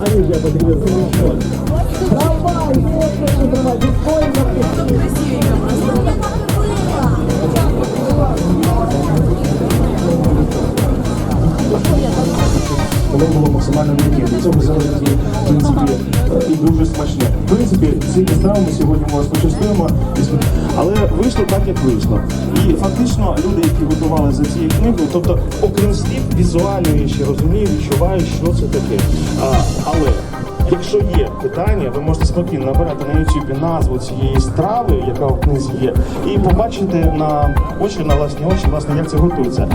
Аніж я подивився. Давай, хочу трава, було максимально м'яке. Від цього залежить в принципі е, і дуже смачне. Ми сьогодні ми вас почастуємо, але вийшло так, як вийшло. І фактично люди, які готували за цією книгою, тобто, окрім слів, візуально я ще розумію, відчуваю, що це таке. А, але Якщо є питання, ви можете спокійно набирати на YouTube назву цієї страви, яка в книзі є, і побачити на очі, на власні очі, власне, як це готується.